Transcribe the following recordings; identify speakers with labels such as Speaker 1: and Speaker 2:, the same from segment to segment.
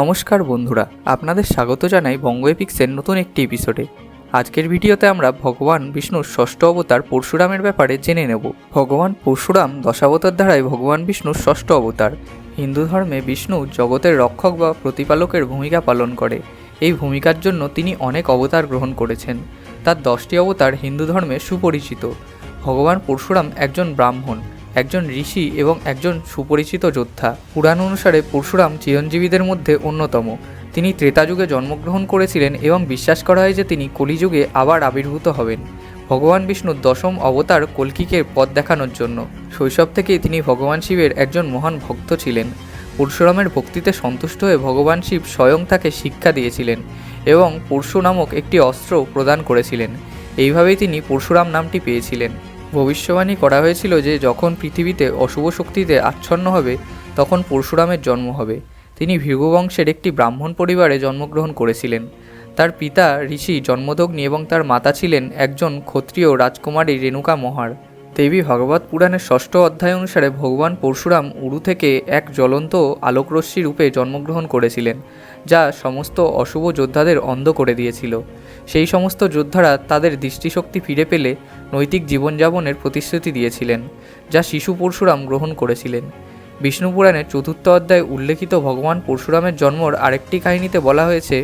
Speaker 1: নমস্কার বন্ধুরা, আপনাদের স্বাগত জানাই বঙ্গ এপিক্সের নতুন একটি এপিসোডে আজকের ভিডিওতে আমরা ভগবান বিষ্ণুর ষষ্ঠ অবতার পরশুরামের ব্যাপারে জেনে নেব। ভগবান পরশুরাম দশাবতার দ্বারাই ভগবান বিষ্ণুর ষষ্ঠ অবতার। হিন্দু ধর্মে বিষ্ণু জগতের রক্ষক বা প্রতিপালকের ভূমিকা পালন করে। এই ভূমিকার জন্য তিনি অনেক অবতার গ্রহণ করেছেন। তার দশটি অবতার হিন্দু ধর্মে সুপরিচিত। ভগবান পরশুরাম একজন ব্রাহ্মণ। একজন ঋষি এবং একজন সুপরিচিত যোদ্ধা। পুরাণ অনুসারে পরশুরাম চিরঞ্জীবীদের মধ্যে অন্যতম। তিনি ত্রেতা যুগে জন্মগ্রহণ করেছিলেন এবং বিশ্বাস করা হয় যে তিনি কলিযুগে আবার আবির্ভূত হবেন। ভগবান বিষ্ণুর দশম অবতার কল্কিকে পথ দেখানোর জন্য। শৈশব থেকেই তিনি ভগবান শিবের একজন মহান ভক্ত ছিলেন। পরশুরামের ভক্তিতে সন্তুষ্ট হয়ে ভগবান শিব স্বয়ং তাকে শিক্ষা দিয়েছিলেন এবং পরশু নামক একটি অস্ত্র প্রদান করেছিলেন। এইভাবেই তিনি পরশুরাম নামটি পেয়েছিলেন। ভবিষ্যবাণী করা হয়েছিল যে যখন পৃথিবীতে অশুভ শক্তিতে আচ্ছন্ন হবে, তখন পরশুরামের জন্ম হবে। তিনি ভৃগু বংশের একটি ব্রাহ্মণ পরিবারে জন্মগ্রহণ করেছিলেন। তার পিতা ঋষি জন্মদগ্নি এবং তার মাতা ছিলেন একজন ক্ষত্রিয় রাজকুমারী রেণুকা মহার। দেবী ভগবত পুরাণের ষষ্ঠ অধ্যায় অনুসারে ভগবান পরশুরাম উরু থেকে এক জ্বলন্ত আলোকরশ্মি রূপে জন্মগ্রহণ করেছিলেন, যা সমস্ত অশুভ যোদ্ধাদের অন্ধ করে দিয়েছিল। সেই সমস্ত যোদ্ধারা তাদের দৃষ্টিশক্তি ফিরে পেলে নৈতিক জীবনযাপনের প্রতিশ্রুতি দিয়েছিলেন, যা শিশু পরশুরাম গ্রহণ করেছিলেন। বিষ্ণু পুরাণের চতুর্থ অধ্যায়ে উল্লেখিত ভগবান পরশুরামের জন্মর আরেকটি কাহিনীতে বলা হয়েছে,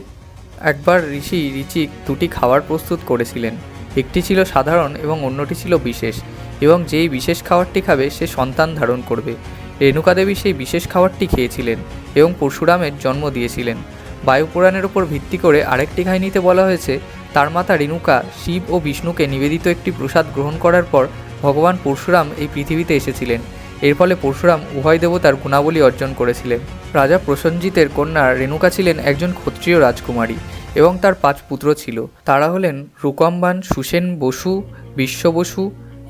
Speaker 1: একবার ঋষি ঋচিক দুটি খাবার প্রস্তুত করেছিলেন। একটি ছিল সাধারণ এবং অন্যটি ছিল বিশেষ, এবং যেই বিশেষ খাবারটি খাবে সে সন্তান ধারণ করবে। রেণুকা দেবী সেই বিশেষ খাবারটি খেয়েছিলেন এবং পরশুরামের জন্ম দিয়েছিলেন। বায়ুপুরাণের উপর ভিত্তি করে আরেকটি কাহিনীতে বলা হয়েছে, তার মাতা রেণুকা শিব ও বিষ্ণুকে নিবেদিত একটি প্রসাদ গ্রহণ করার পর ভগবান পরশুরাম এই পৃথিবীতে এসেছিলেন। এর ফলে পরশুরাম উভয় দেবতার গুণাবলী অর্জন করেছিলেন। রাজা প্রসঞ্জিতের কন্যা রেণুকা ছিলেন একজন ক্ষত্রিয় রাজকুমারী এবং তার পাঁচ পুত্র ছিল। তারা হলেন রুকম্বান সুসেন বসু বিশ্ব বসু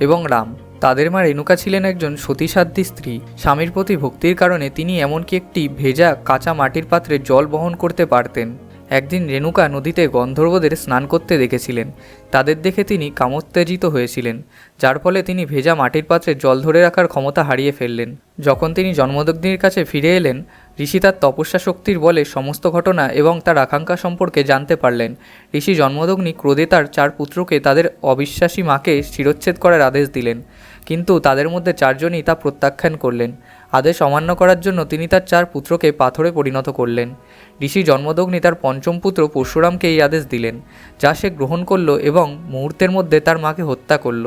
Speaker 1: এবং রাম। তাদের মা রেণুকা ছিলেন একজন সতীসাধ্যী স্ত্রী। স্বামীর প্রতি ভক্তির কারণে তিনি এমনকি একটি ভেজা কাঁচা মাটির পাত্রে জল বহন করতে পারতেন। একদিন রেণুকা নদীতে গন্ধর্বদের স্নান করতে দেখেছিলেন। তাদের দেখে তিনি কামোত্তেজিত হয়েছিলেন, যার ফলে তিনি ভেজা মাটির পাত্রে জল ধরে রাখার ক্ষমতা হারিয়ে ফেললেন। যখন তিনি জন্মদগ্নির কাছে ফিরে এলেন ঋষি তার তপস্যা শক্তির বলে সমস্ত ঘটনা এবং তার আকাঙ্ক্ষা সম্পর্কে জানতে পারলেন। ঋষি জন্মদগ্নি ক্রোধে তার চার পুত্রকে তাদের অবিশ্বাসী মাকে শিরোচ্ছেদ করার আদেশ দিলেন, কিন্তু তাদের মধ্যে চারজনই তা প্রত্যাখ্যান করলেন। আদেশ অমান্য করার জন্য তিনি তার চার পুত্রকে পাথরে পরিণত করলেন। ঋষি জন্মদগ্নি তার পঞ্চম পুত্র পরশুরামকে এই আদেশ দিলেন, যা সে গ্রহণ করল এবং মুহূর্তের মধ্যে তার মাকে হত্যা করল।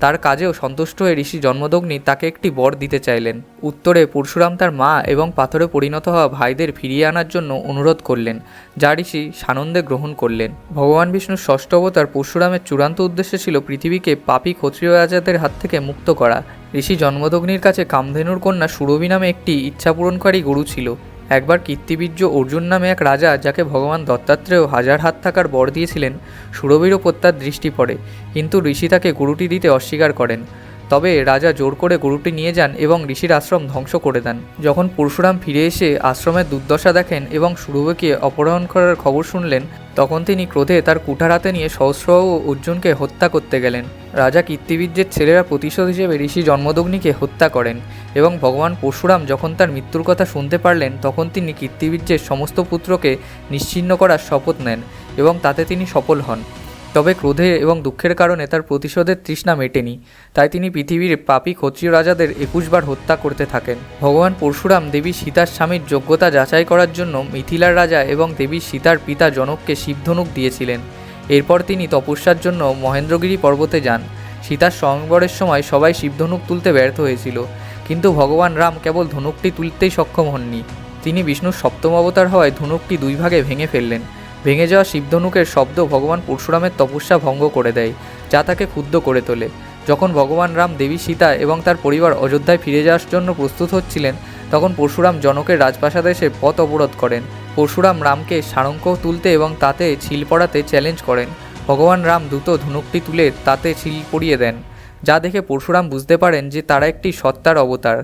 Speaker 1: তার কাজেও সন্তুষ্ট হয়ে ঋষি জন্মদগ্নি তাকে একটি বর দিতে চাইলেন। উত্তরে পরশুরাম তার মা এবং পাথরে পরিণত হওয়া ভাইদের ফিরিয়ে আনার জন্য অনুরোধ করলেন, যা ঋষি সানন্দে গ্রহণ করলেন। ভগবান বিষ্ণুর ষষ্ঠ অবতার পরশুরামের চূড়ান্ত উদ্দেশ্য ছিল পৃথিবীকে পাপী ক্ষত্রিয় রাজাদের হাত থেকে মুক্ত করা। ঋষি জন্মদগ্নির কাছে কামধেনুর কন্যা সুরভি নামে একটি ইচ্ছাপূরণকারী গরু ছিল। একবার কীর্তিবীর্য অর্জুন নামে এক রাজা, যাকে ভগবান দত্তাত্রেয় হাজার হাত থাকার বর দিয়েছিলেন, সুরভীর ওপর তার দৃষ্টি পড়ে, কিন্তু ঋষি তাকে গুরুটি দিতে অস্বীকার করেন। তবে রাজা জোর করে গরুটি নিয়ে যান এবং ঋষির আশ্রম ধ্বংস করে দেন। যখন পরশুরাম ফিরে এসে আশ্রমের দুর্দশা দেখেন এবং সুরভকে অপহরণ করার খবর শুনলেন, তখন তিনি ক্রোধে তার কুঠার হাতে নিয়ে সহস্র ও অর্জুনকে হত্যা করতে গেলেন। রাজা কীর্তিবীর্যের ছেলেরা প্রতিশোধ হিসেবে ঋষি জন্মদগ্নিকে হত্যা করেন এবং ভগবান পরশুরাম যখন তার মৃত্যুর কথা শুনতে পারলেন, তখন তিনি কীর্তিবীর্যের সমস্ত পুত্রকে নিশ্চিহ্ন করার শপথ নেন এবং তাতে তিনি সফল হন। তবে ক্রোধে এবং দুঃখের কারণে তার প্রতিশোধের তৃষ্ণা মেটেনি। তাই তিনি পৃথিবীর পাপী ক্ষত্রিয় রাজাদের একুশবার হত্যা করতে থাকেন। ভগবান পরশুরাম দেবী সীতার স্বামীর যোগ্যতা যাচাই করার জন্য মিথিলার রাজা এবং দেবী সীতার পিতা জনককে শিবধনুক দিয়েছিলেন। এরপর তিনি তপস্যার জন্য মহেন্দ্রগিরি পর্বতে যান। সীতার স্বয়ংবরের সময় সবাই শিবধনুক তুলতে ব্যর্থ হয়েছিল। কিন্তু ভগবান রাম কেবল ধনুকটি তুলতেই সক্ষম হননি। তিনি বিষ্ণুর সপ্তম অবতার হওয়ায় ধনুকটি দুই ভাগে ভেঙে ফেললেন। ভেঙে যাওয়া শিবধনুকের শব্দ ভগবান পরশুরামের তপস্যা ভঙ্গ করে দেয়, যা তাকে ক্ষুব্ধ করে তোলে। যখন ভগবান রাম দেবী সীতা এবং তার পরিবার অযোধ্যায় ফিরে যাওয়ার জন্য প্রস্তুত হচ্ছিলেন, তখন পরশুরাম জনকের রাজপ্রাসাদে এসে পথ অবরোধ করেন। পরশুরাম রামকে সারঙ্ক তুলতে এবং তাতে ছিল পড়াতে চ্যালেঞ্জ করেন। ভগবান রাম দ্রুত ধনুকটি তুলে তাতে ছিল পরিয়ে দেন, যা দেখে পরশুরাম বুঝতে পারেন যে তারা একটি সত্তার অবতার।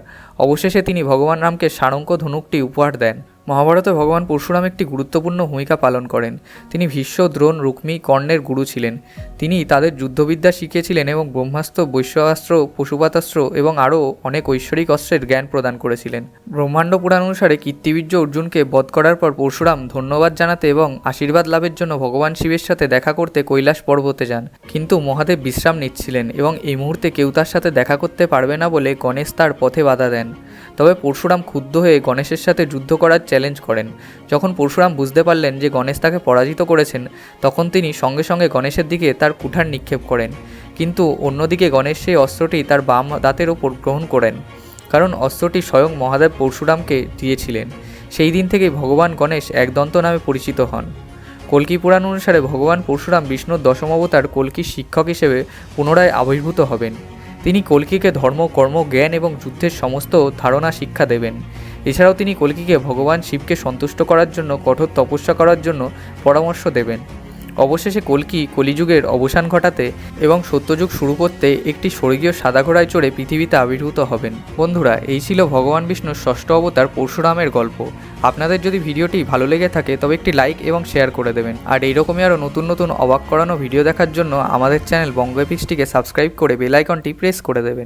Speaker 1: অবশেষে তিনি ভগবান রামকে সারঙ্ক ধনুকটি উপহার দেন। মহাভারতে ভগবান পরশুরাম একটি গুরুত্বপূর্ণ ভূমিকা পালন করেন। তিনি ভীষ্ম, দ্রোণ, রুক্মী, কর্ণের গুরু ছিলেন। তিনি তাদের যুদ্ধবিদ্যা শিখিয়েছিলেন এবং ব্রহ্মাস্ত্র বৈশ্যাস্ত্র পশুপাতাস্ত্র এবং আরও অনেক ঐশ্বরিক অস্ত্রের জ্ঞান প্রদান করেছিলেন। ব্রহ্মাণ্ড পুরাণ অনুসারে কীর্তিবীর্য অর্জুনকে বধ করার পর পরশুরাম ধন্যবাদ জানাতে এবং আশীর্বাদ লাভের জন্য ভগবান শিবের সাথে দেখা করতে কৈলাস পর্বতে যান। কিন্তু মহাদেব বিশ্রাম নিচ্ছিলেন এবং এই মুহূর্তে কেউ তার সাথে দেখা করতে পারবে না বলে গণেশ তার পথে বাধা দেন। তবে পরশুরাম ক্ষুব্ধ হয়ে গণেশের সাথে যুদ্ধ করার চ্যালেঞ্জ করেন। যখন পরশুরাম বুঝতে পারলেন যে গণেশ তাকে পরাজিত করেছেন, তখন তিনি সঙ্গে সঙ্গে গণেশের দিকে তার কুঠার নিক্ষেপ করেন। কিন্তু অন্যদিকে গণেশ সেই অস্ত্রটি তার বাম দাঁতের ওপর গ্রহণ করেন, কারণ অস্ত্রটি স্বয়ং মহাদেব পরশুরামকে দিয়েছিলেন। সেই দিন থেকেই ভগবান গণেশ একদন্ত নামে পরিচিত হন। কল্কি পুরাণ অনুসারে ভগবান পরশুরাম বিষ্ণুর দশম অবতার কল্কির শিক্ষক হিসেবে পুনরায় আবির্ভূত হবেন। তিনি কলকিকে ধর্ম, কর্ম, জ্ঞান এবং যুদ্ধের সমস্ত ধারণা শিক্ষা দেবেন। এছাড়াও তিনি কলকিকে ভগবান শিবকে সন্তুষ্ট করার জন্য, কঠোর তপস্যা করার জন্য পরামর্শ দেবেন। অবশেষে কল্কি কলিযুগের অবসান ঘটাতে এবং সত্যযুগ শুরু করতে একটি স্বর্গীয় সাদা ঘোড়ায় চড়ে পৃথিবীতে আবির্ভূত হবেন। বন্ধুরা, এই ছিল ভগবান বিষ্ণুর ষষ্ঠ অবতার পরশুরামের গল্প। আপনাদের যদি ভিডিওটি ভালো লেগে থাকে, তবে একটি লাইক এবং শেয়ার করে দেবেন। আর এইরকমই আরও নতুন নতুন অবাক করানো ভিডিও দেখার জন্য আমাদের চ্যানেল বঙ্গ এপিক্সটিকে সাবস্ক্রাইব করে বেলাইকনটি প্রেস করে দেবেন।